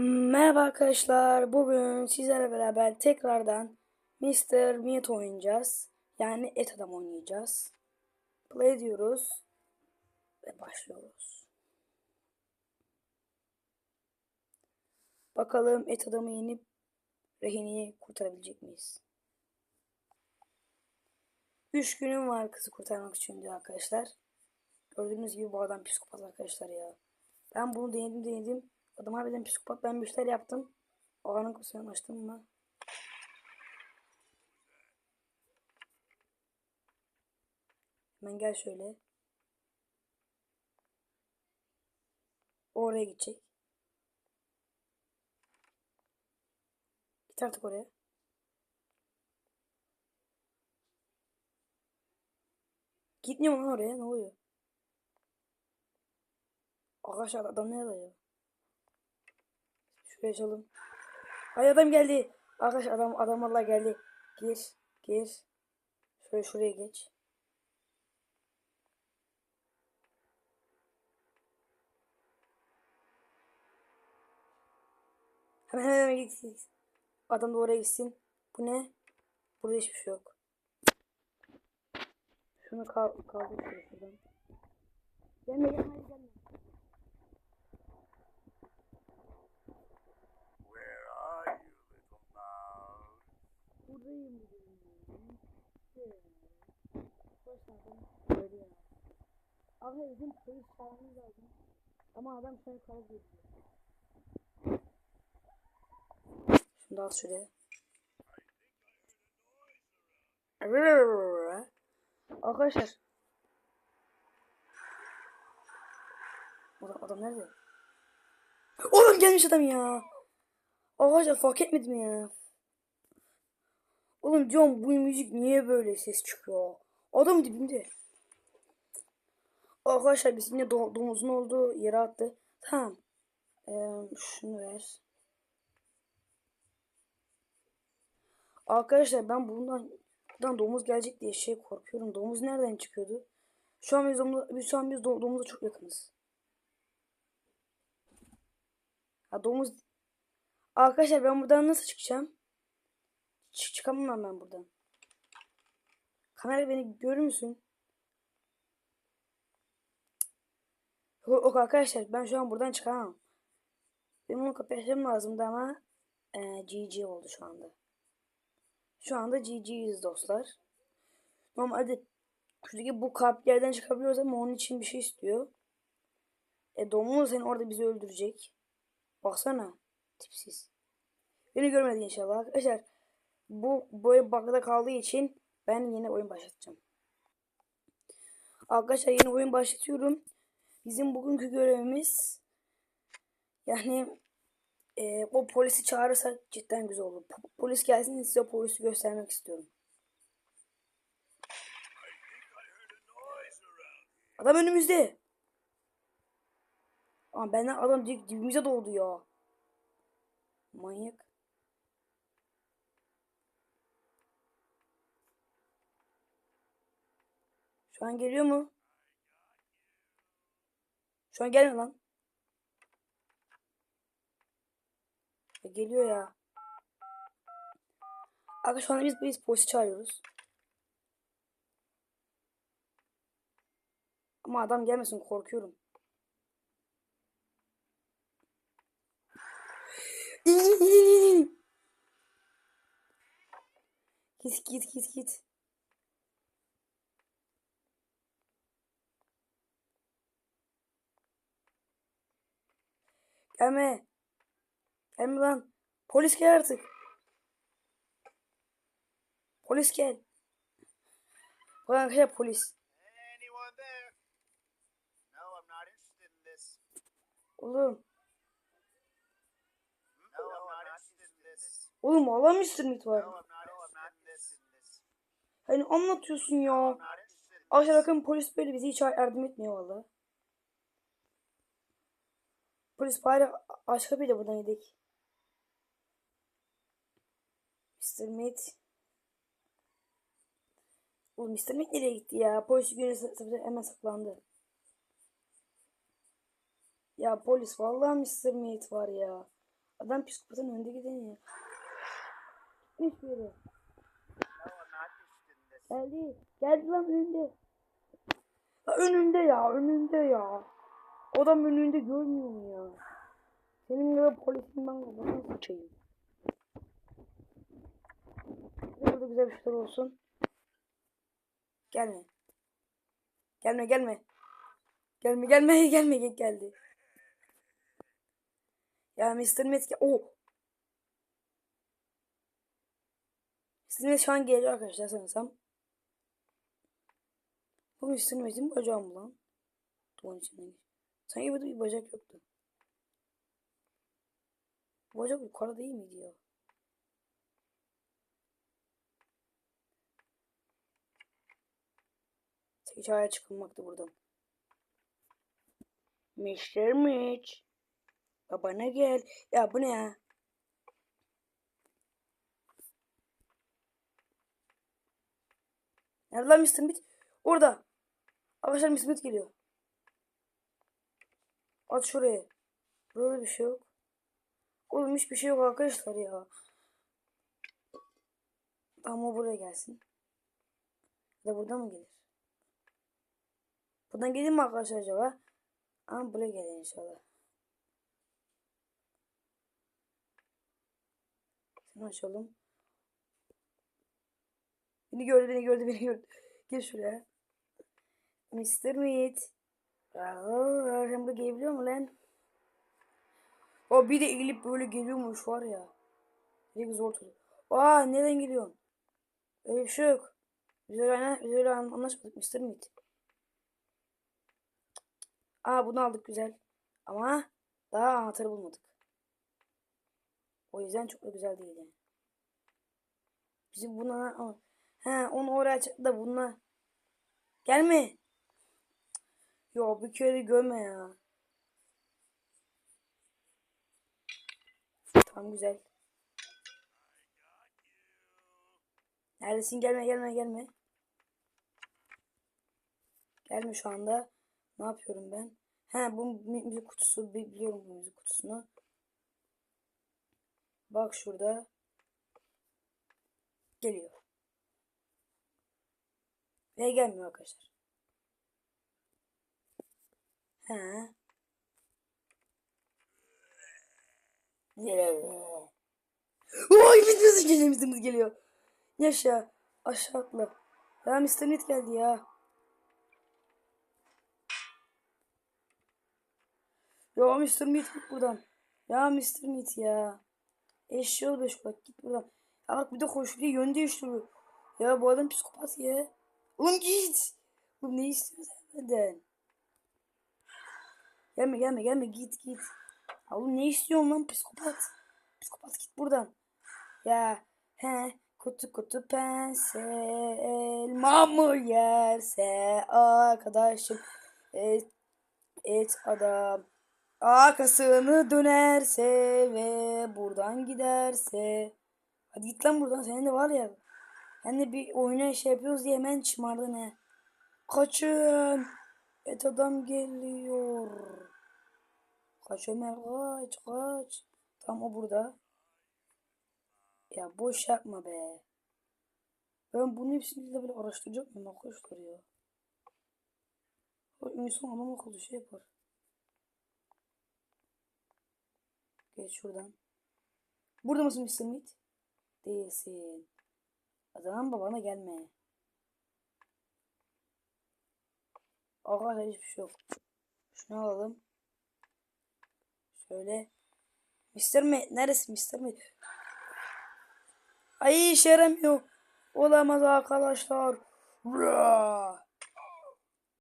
Merhaba arkadaşlar. Bugün sizlerle beraber tekrardan Mr. Meat oynayacağız. Yani et adam oynayacağız. Play diyoruz. Ve başlıyoruz. Bakalım et adamı yenip rehineyi kurtarabilecek miyiz? 3 günüm var kızı kurtarmak için diyor arkadaşlar. Gördüğünüz gibi bu adam psikopat arkadaşlar ya. Ben bunu denedim denedim. Adam harbiden psikopat. Ben bir şeyler yaptım. O anın kusurunu açtım mı? Hemen gel şöyle. Oraya gidecek. Git artık oraya. Gitmiyor mu oraya? Ne oluyor? Arkadaşlar adam nerede ya? Şuraya açalım. Ay adam geldi. Arkadaş adam adam valla geldi. Gir. Gir. Şöyle şuraya geç. Hemen hemen hemen git, git. Adam da oraya gitsin. Bu ne? Burada hiçbir şey yok. Şunu kal kaldır şuradan. Gelme gelme gelme. Abi bizim polis çağırmamız lazım. Ama adam şöyle. Şunu da al şuraya. Arkadaşlar. Adam, adam nerede? Oğlum gelmiş adam ya. Arkadaşlar fark etmedim ya. Oğlum John bu müzik niye böyle ses çıkıyor? Adam dibimde. Arkadaşlar biz yine do domuzun olduğu yere attı. Tamam. Ee, şunu ver. Arkadaşlar ben bundan, bundan domuz gelecek diye şey korkuyorum. Domuz nereden çıkıyordu? Şu an biz, domuz, şu an biz do domuza çok yakınız. Ha domuz Arkadaşlar ben buradan nasıl çıkacağım? Çık çıkamam ben buradan. Kamera beni görür müsün? Yok, arkadaşlar ben şu an buradan çıkamam. Benim onu kapatmam lazımdı ama e, GG oldu şu anda. Şu anda GG'yiz dostlar. Normalde şuradaki bu kalplerden çıkabiliyoruz ama onun için bir şey istiyor. E domuz seni orada bizi öldürecek. Baksana. Tipsiz. Beni görmedi inşallah. Arkadaşlar bu böyle bug'da kaldığı için ben yeni oyun başlatacağım. Arkadaşlar yeni oyun başlatıyorum. Bizim bugünkü görevimiz yani e, o polisi çağırırsak cidden güzel olur. Po- Polis gelsin size polisi göstermek istiyorum. Adam önümüzde. Ama benden adam direkt dibimize doldu ya. Manyak. Şu an geliyor mu? Şu an gelmiyor lan. E, geliyor ya. Arkadaşlar şu anda biz, biz polisi çağırıyoruz. Ama adam gelmesin korkuyorum. Git git git git. Gelme. Gelme lan. Polis gel artık. Polis gel. Bakın arkadaşlar polis. Oğlum. Oğlum in this. Hani anlatıyorsun ya. Arkadaşlar bakın polis böyle bize hiç yardım etmiyor valla. Polis bari başka bir de buradan gidelim. Mr. Meat. Oğlum Mr. Meat nereye gitti ya? Polis günü hemen saklandı. Ya polis vallahi Mr. Meat var ya. Adam psikopatın önünde giden ya. Hiçbir yere. Geldi. Geldi lan önünde. La önünde ya. Önünde ya. Adam önünde görmüyor mu ya? Senin gibi polisin ben kafasına sıçayım. Burada güzel bir şeyler olsun. Gelme. Gelme gelme. Gelme gelme gelme gel geldi. Ya Mr. Met Oh. Mr. Şu an geliyor arkadaşlar sanırsam. Bu Mr. Met'in bacağı mı lan? Duvarın içinden geç. Sanki burada bir bacak yoktu. Bacak yukarıda değil miydi ya? Tek çare çıkılmaktı buradan. Mr. Mitch. Babana gel. Ya bu ne ya? Nerede lan Mr. Mitch? Orada. Arkadaşlar Mr. Mitch geliyor. At şuraya. Burada bir şey yok. Oğlum hiçbir şey yok arkadaşlar ya. Ama buraya gelsin. Ya da buradan mı gelir? Buradan gelir mi arkadaşlar acaba? Ama buraya gelir inşallah. Şunu açalım. Beni gördü, beni gördü, beni gördü. Gel şuraya. Mr. Meat. Buraya gelebiliyor mu lan? O bir de eğilip böyle geliyormuş var ya. Direkt zor tutuyor. Aa nereden geliyorsun? Öyle bir şey yok. Biz öyle, biz öyle an- anlaşmadık Mr. Meat. Aa bunu aldık güzel. Ama daha anahtarı bulmadık. O yüzden çok da güzel değil yani. Bizim buna he onu oraya çıktı da bununla gelme. Yo bir kere görme ya. Tamam güzel. Neredesin? Gelme gelme gelme. Gelme şu anda. Ne yapıyorum ben? He bu mü- müzik kutusu bi- biliyorum bu müzik kutusunu. Bak şurada. Geliyor. Ve gelmiyor arkadaşlar. He. Oy bitmesi geliyor geliyor. Yaşa. Aşağı atla. Ya Mr. Nit geldi ya. Ya Mr. Meat git buradan. Ya Mr. Meat ya. Eşyol beş kulak git buradan. Ya bak bir de koşuyor yön değiştiriyor. Ya bu adam psikopat ya. Oğlum git. Oğlum ne istiyorsun benden? Gelme gelme gelme. Git git. Ya oğlum ne istiyorsun lan? Psikopat? Psikopat git buradan. Ya he. Kutu kutu pense elma yerse arkadaşım et, et adam. Arkasını dönerse ve buradan giderse. Hadi git lan buradan senin de var ya. Ben de bir oyuna şey yapıyoruz diye hemen şımardın he. Kaçın. Et adam geliyor kaç Ömer kaç kaç tam o burada ya boş yapma be. Ben bunun hepsini de böyle araştıracak mıyım arkadaşlar ya? O insan anam akıllı şey yapar. Geç şuradan. Burada mısın Mr. Meat? Değilsin. Adam babana gelme. Arkadaşlar hiçbir şey yok. Şunu alalım. Şöyle. Mr. Meat neresi Mr. Meat? Ay işe yaramıyor. Olamaz arkadaşlar. Bra.